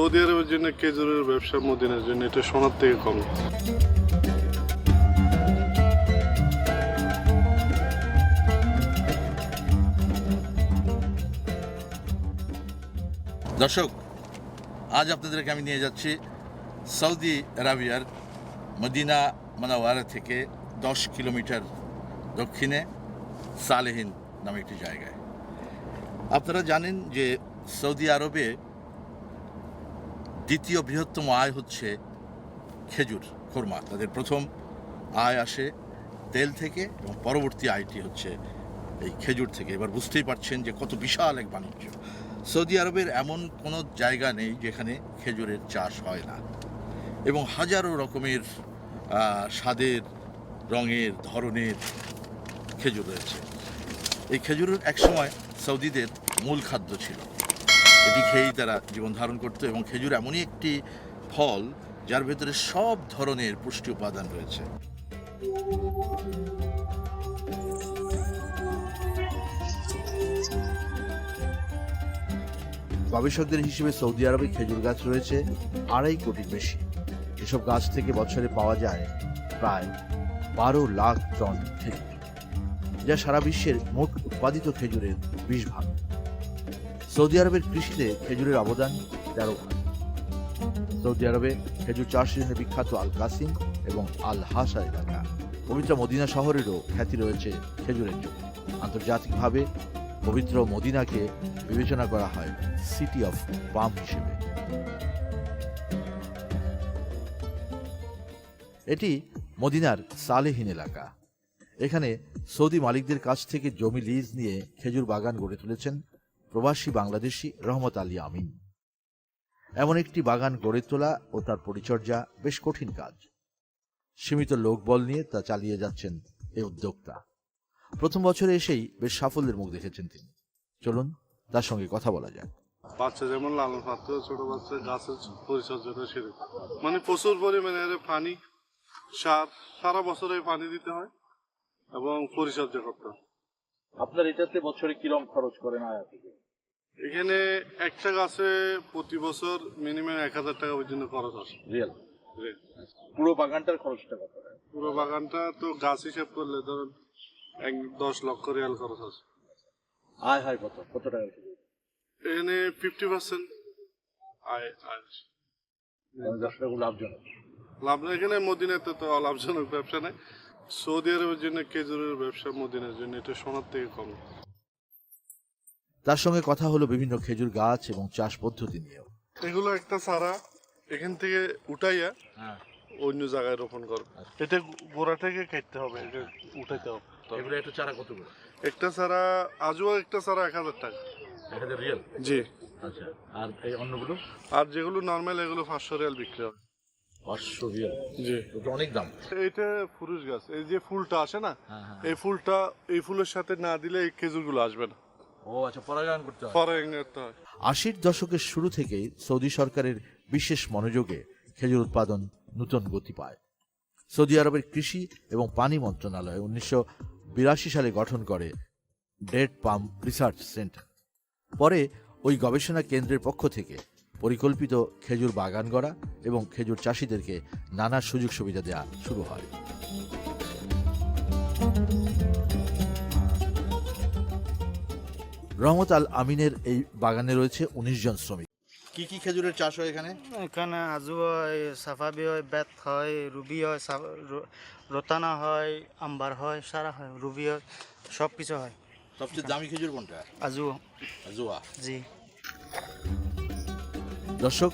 Saudi আরবের জন্য খেজুরের ব্যবসা, মদিনার জন্য, এটা সোনার থেকে কম দর্শক, আজ আপনাদেরকে আমি নিয়ে যাচ্ছি সৌদি আরাবিয়ার মদিনা মানাওয়ারা থেকে দশ কিলোমিটার দক্ষিণে সালেহিন নামে একটি জায়গায়। আপনারা জানেন যে সৌদি আরবে দ্বিতীয় বৃহত্তম আয় হচ্ছে খেজুর, খোরমা। তাদের প্রথম আয় আসে তেল থেকে এবং পরবর্তী আয়টি হচ্ছে এই খেজুর থেকে। এবার বুঝতেই পারছেন যে কত বিশাল এক বাণিজ্য। সৌদি আরবের এমন কোনো জায়গা নেই যেখানে খেজুরের চাষ হয় না। এবং হাজারো রকমের স্বাদের, রঙের, ধরনের খেজুর রয়েছে। এই খেজুর একসময় সৌদিদের মূল খাদ্য ছিল। এটি খেয়েই তারা জীবন ধারণ করতো এবং খেজুর এমনই একটি ফল যার ভেতরে সব ধরনের পুষ্টি উপাদান রয়েছে। গবেষকদের হিসেবে সৌদি আরবে খেজুর গাছ রয়েছে আড়াই কোটির বেশি। এসব গাছ থেকে বছরে পাওয়া যায় প্রায় বারো লাখ টন খেজুর, যা সারা বিশ্বের মোট উৎপাদিত খেজুরের বিশ ভাগ। সৌদি আরবের কৃষিতে খেজুরের অবদান তেরো সৌদি আরবে খেজুর চাষের জন্য বিখ্যাত আল কাসিম এবং আল হাসা এলাকা। পবিত্র মদিনা শহরেরও খ্যাতি রয়েছে খেজুরের জন্য। আন্তর্জাতিকভাবে পবিত্র মদিনাকে বিবেচনা করা হয় সিটি অফ পাম হিসেবে। এটি মদিনার সালেহীন এলাকা। এখানে সৌদি মালিকদের কাছ থেকে জমি লিজ নিয়ে খেজুর বাগান গড়ে তুলেছেন প্রবাসী বাংলাদেশি রহমত আলী আমিন। এমন একটি বাগান গড়ে তোলা ও তার পরিচর্যা বেশ কঠিন কাজ। সীমিত লোকবল নিয়ে তা চালিয়ে যাচ্ছেন এই উদ্যোক্তা। প্রথম বছরে এসেই বেশ সাফল্যের মুখ দেখেছেন তিনি। চলুন, তার সঙ্গে কথা বলা যাক। বাচ্চা যেমন লালন পাত্র ছোট বাচ্চা গাছের পরিচর্যাটা সেরকম মানে প্রচুর পরিমাণে পানি, সার, সারা বছরে পানি দিতে হয় এবং পরিচর্যা করতে হয়। আপনার এটাতে বছরে কিরম খরচ করেন আয়া থেকে? এখানে একটা গাছে প্রতি বছর মিনিমাম এক হাজার টাকা পর্যন্ত খরচ আসে। রিয়েল। পুরো বাগানটার খরচটা কত? পুরো বাগানটা তো গাছ হিসাব করলে ধরুন এক দশ লক্ষ রিয়াল খরচ আছে আয় হয় কত? কত টাকা এখানে ফিফটি পার্সেন্ট আয় আয় আসে। দশটা লাভজনক। লাভ এখানে মদিনাতে তো অলাভজনক ব্যবসা নেই। সৌদি আরবের জন্য খেজুরের ব্যবসা মদিনার জন্য এটা সোনার থেকে কম। তার সঙ্গে কথা হলো বিভিন্ন খেজুর গাছ এবং চাষ পদ্ধতি নিয়েও। এগুলো একটা চারা এখান থেকে উঠাইয়া হ্যাঁ। অন্য জায়গায় রোপণ করবে এটা গোড়া থেকে কাটতে হবে এটা উঠাইতে হবে। এগুলো একটু চারা কত করে? একটা চারা আজও একটা চারা এক হাজার টাকা। এক হাজার রিয়েল? জি। আচ্ছা। আর এই অন্যগুলো? আর যেগুলো নর্মাল এগুলো পাঁচশো রিয়াল বিক্রি হবে। পাঁচশো রিয়েল জি। ওটা অনেক দাম। এইটা ফুরুষ গাছ। এই যে ফুলটা আসে না হ্যাঁ হ্যাঁ এই ফুলটা এই ফুলের সাথে না দিলে এই খেজুরগুলো আসবে না। ও আচ্ছা পরাগায়ন করতে হয়। করতে হয়। আশির দশকের শুরু থেকেই সৌদি সরকারের বিশেষ মনোযোগে খেজুর উৎপাদন নতুন গতি পায়। সৌদি আরবের কৃষি এবং পানি মন্ত্রণালয় উনিশশো বিরাশি সালে গঠন করে ডেট পাম রিসার্চ সেন্টার। পরে ওই গবেষণা কেন্দ্রের পক্ষ থেকে পরিকল্পিত খেজুর বাগান গড়া এবং খেজুর চাষিদেরকে নানা সুযোগ সুবিধা দেওয়া শুরু হয়। রহমত আল আমিনের এই বাগানে রয়েছে উনিশ জন শ্রমিক। কি কি খেজুরের চাষ হয় এখানে? এখানে আজু হয় সাফাবি হয় বেত হয় রুবি হয় রতানা হয় আম্বার হয় সারা হয় রুবি হয় সব কিছু হয়। সবচেয়ে দামি খেজুর কোনটা? আজু। জোয়া জি। দর্শক,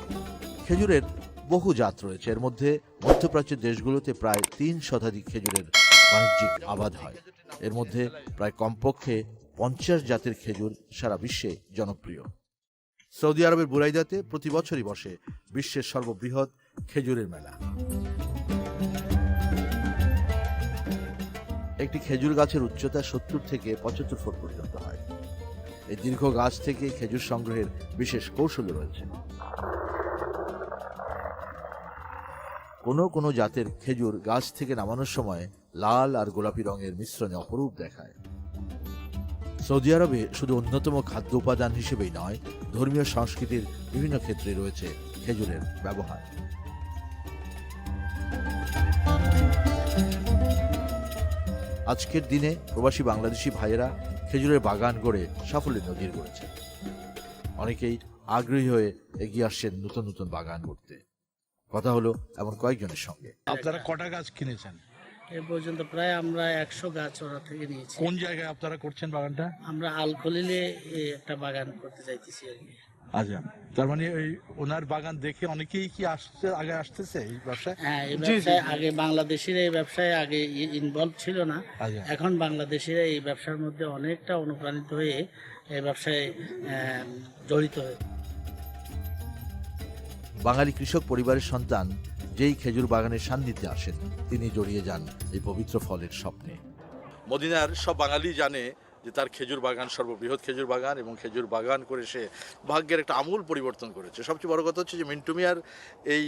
খেজুরের বহু জাত রয়েছে। এর মধ্যে মধ্যপ্রাচ্যের দেশগুলোতে প্রায় তিন শতাধিক খেজুরের বাণিজ্যিক আবাদ হয়। এর মধ্যে প্রায় কমপক্ষে পঞ্চাশ জাতের খেজুর সারা বিশ্বে জনপ্রিয়। সৌদি আরবের বুরাইদাতে প্রতি বছরই বসে বিশ্বের সর্ববৃহৎ খেজুরের মেলা। একটি খেজুর গাছের উচ্চতা সত্তর থেকে পঁচাত্তর ফুট পর্যন্ত হয়। এই দীর্ঘ গাছ থেকে খেজুর সংগ্রহের বিশেষ কৌশল রয়েছে। কোনো কোনো জাতের খেজুর গাছ থেকে নামানোর সময় লাল আর গোলাপি রঙের মিশ্রণে অপরূপ দেখায়। সৌদি আরবে শুধু অন্যতম খাদ্য উপাদান হিসেবেই নয়, ধর্মীয় সংস্কৃতির বিভিন্ন ক্ষেত্রে রয়েছে খেজুরের ব্যবহার। আজকের দিনে প্রবাসী বাংলাদেশি ভাইয়েরা খেজুরের বাগান গড়ে সাফল্যের নদীর গড়েছে। অনেকেই আগ্রহী হয়ে এগিয়ে আসছেন নতুন নতুন বাগান করতে কথা হলো এমন কয়েকজনের সঙ্গে। আপনারা কটা গাছ কিনেছেন? এ পর্যন্ত প্রায় আমরা একশো গাছ ওরা থেকে নিয়েছি। কোন জায়গায় আপনারা করছেন বাগানটা? আমরা আলখলিলে একটা বাগান করতে চাইতেছি আর কি। আচ্ছা তার মানে ওই ওনার বাগান দেখে অনেকেই কি আসছে আগে আসতেছে এই ব্যবসায়? হ্যাঁ এই ব্যবসায় আগে বাংলাদেশিরা এই ব্যবসায় আগে ইনভলভ ছিল না। আচ্ছা। এখন বাংলাদেশিরা এই ব্যবসার মধ্যে অনেকটা অনুপ্রাণিত হয়ে এই ব্যবসায় জড়িত হয়ে বাঙালি কৃষক পরিবারের সন্তান যেই খেজুর বাগানের সান্নিধ্যে আসেন, তিনি জড়িয়ে যান এই পবিত্র ফলের স্বপ্নে। মদিনার সব বাঙালি জানে যে তার খেজুর বাগান সর্ববৃহৎ খেজুর বাগান এবং খেজুর বাগান করে সে ভাগ্যের একটা আমূল পরিবর্তন করেছে। সবচেয়ে বড় কথা হচ্ছে যে মিন্টু মিয়ার এই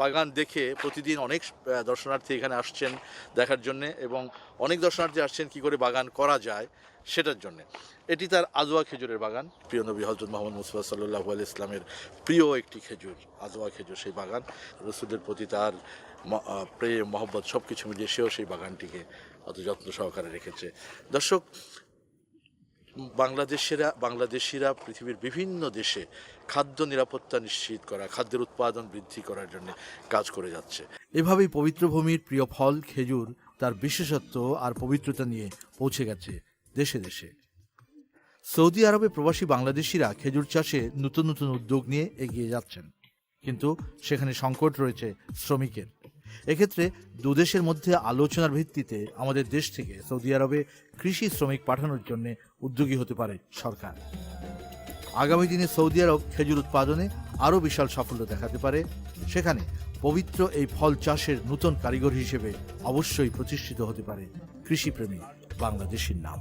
বাগান দেখে প্রতিদিন অনেক দর্শনার্থী এখানে আসছেন দেখার জন্যে এবং অনেক দর্শনার্থী আসছেন কি করে বাগান করা যায় সেটার জন্যে। এটি তার আজোয়া খেজুরের বাগান। প্রিয় নবী হজরত মোহাম্মদ মুস্তফা সাল্লাহ আল ইসলামের প্রিয় একটি খেজুর, আজোয়া খেজুর সেই বাগান। রসুলের প্রতি তার প্রেম, মহব্বত সব কিছু মিলিয়ে সেও সেই বাগানটিকে অত যত্ন সহকারে রেখেছে। দর্শক, বাংলাদেশেরা, বাংলাদেশিরা পৃথিবীর বিভিন্ন দেশে খাদ্য নিরাপত্তা নিশ্চিত করা, খাদ্যের উৎপাদন বৃদ্ধি করার জন্য কাজ করে যাচ্ছে। এভাবেই পবিত্র ভূমির প্রিয় ফল, খেজুর তার বিশেষত্ব আর পবিত্রতা নিয়ে পৌঁছে গেছে দেশে দেশে। সৌদি আরবে প্রবাসী বাংলাদেশিরা খেজুর চাষে নতুন নতুন উদ্যোগ নিয়ে এগিয়ে যাচ্ছেন। কিন্তু সেখানে সংকট রয়েছে শ্রমিকের। এক্ষেত্রে দুদেশের মধ্যে আলোচনার ভিত্তিতে আমাদের দেশ থেকে সৌদি আরবে কৃষি শ্রমিক পাঠানোর জন্য উদ্যোগী হতে পারে সরকার। আগামী দিনে সৌদি আরব খেজুর উৎপাদনে আরও বিশাল সাফল্য দেখাতে পারে। সেখানে পবিত্র এই ফল চাষের নতুন কারিগর হিসেবে অবশ্যই প্রতিষ্ঠিত হতে পারে কৃষিপ্রেমী বাংলাদেশের নাম।